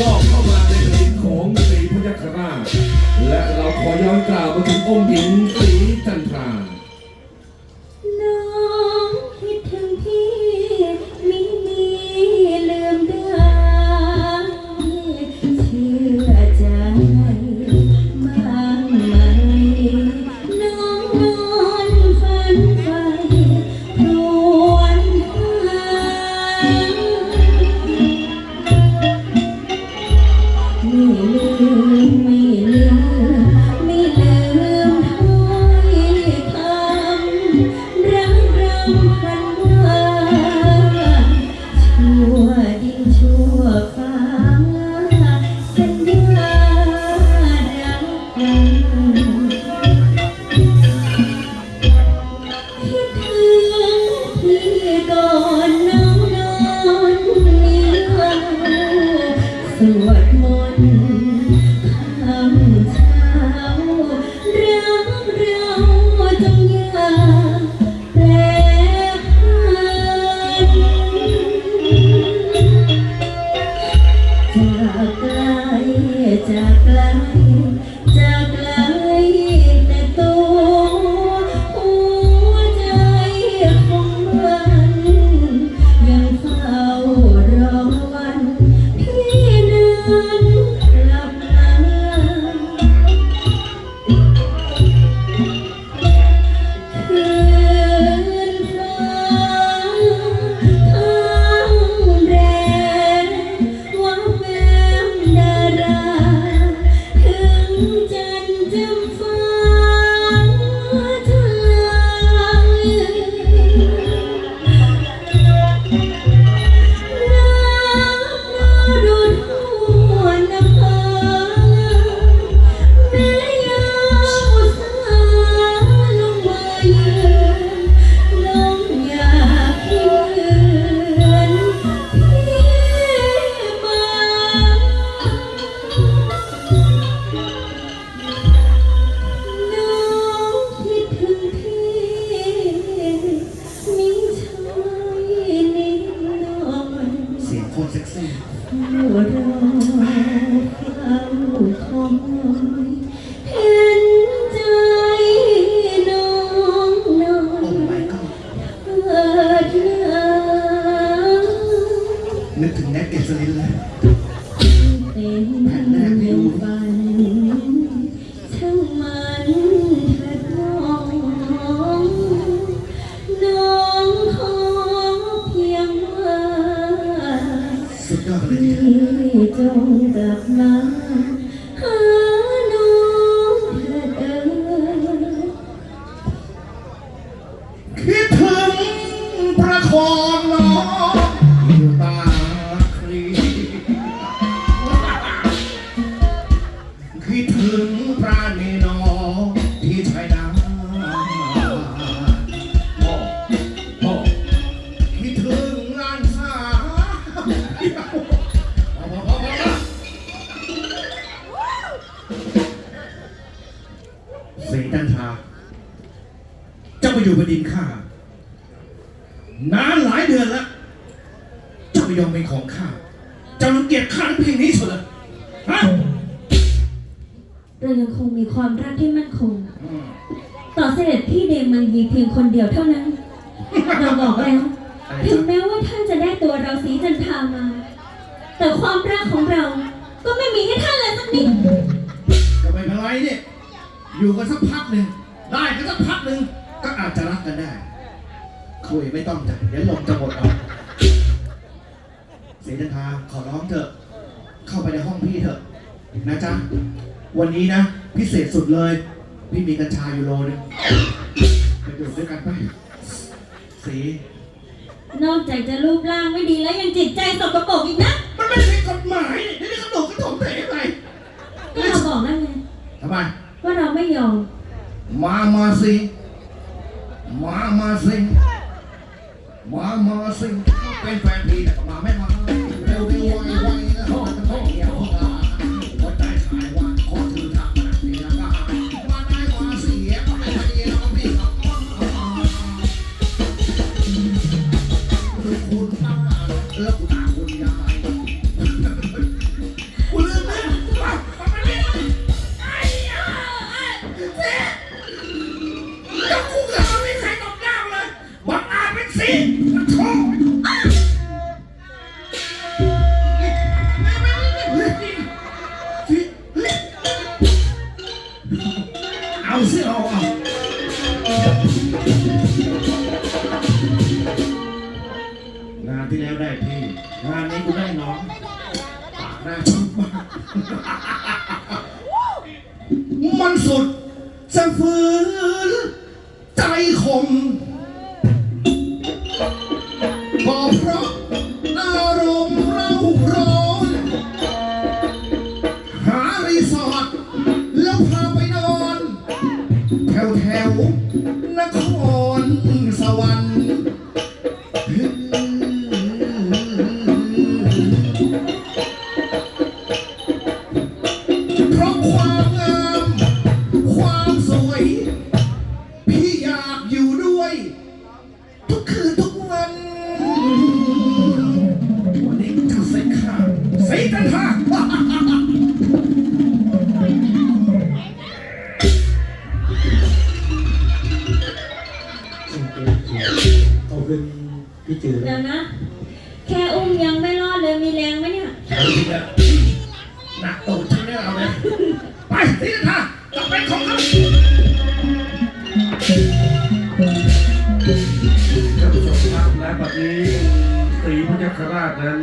ลอบเข้ามาในแผ่นดินของศรีพยัคฆราชและเราขอย้อนกล่าวมาถึงองค์หญิงศรีจัน กไกลจากไกลจากไกล เกสลินเลยเป็นฝันช่างมันเถิดน้องน้องขอเพียงว่าสุดยอดไปเลยทีเดียพี่จงกลับมาหาน้องเถิดเอ่ย คิดถึงประคอง สีจันทราเจ้าไปอยู่บนดินข้านานหลายเดือนแล้วเจ้าไม่ยอมเป็นของข้าเจ้ารังเกียจข้าเพียงนี้สุดเลยฮะเรายังคงมีความรักที่มั่นคง ต่อเสด็จพี่เดมังยีเพียงคนเดียวเท่านั้น เราบอกแล้ว ถึงแม้ว่าท่านจะได้ตัวเราสีจันทรามา แต่ความรักของเราก็ไม่มีให้ท่านเลยสักนิด ก็ไม่เป็นไรเนี่ย อยู่กันสักพักหนึ่งได้กันสักพักหนึ่งก็อาจจะรักกันได้ คุยไม่ต้องจ้ะเดี๋ยวลมจะหมดเอาเสียจันทราขอร้องเถอะ เข้าไปในห้องพี่เถอะ นะจ๊ะ วันนี้นะ พิเศษสุดเลย พี่มีกัญชาอยู่โลนึงไปดูดด้วยกันไปสีนอกจากจะรูปร่างไม่ดีแล้วยังจิตใจสกปรกอีกนะ มันไม่ใช่กฎหมาย ว่าเราไม่ยอมมามาสิมามาสิมามาสิเป็นแฟนพี่แต่ก็มาไม่มาเร็วเร็วไวไว งานะมันสุดจะฝืนใจคมก็เพราะอารมณ์เราร้อน หารีสอร์ทแล้วพาไปนอน แถวแถวนครสวรรค์ พี่จืดเดี๋ยวนะ แค่อุ้มยังไม่รอดเลยมีแรงไหมเนี่ย หนักตูดฉันเนี่ยเราเนี่ยไปสิท่ากลับไปของเขาท่านผู้ชมครับและบัดนี้สีพระยัคฆราชนั้น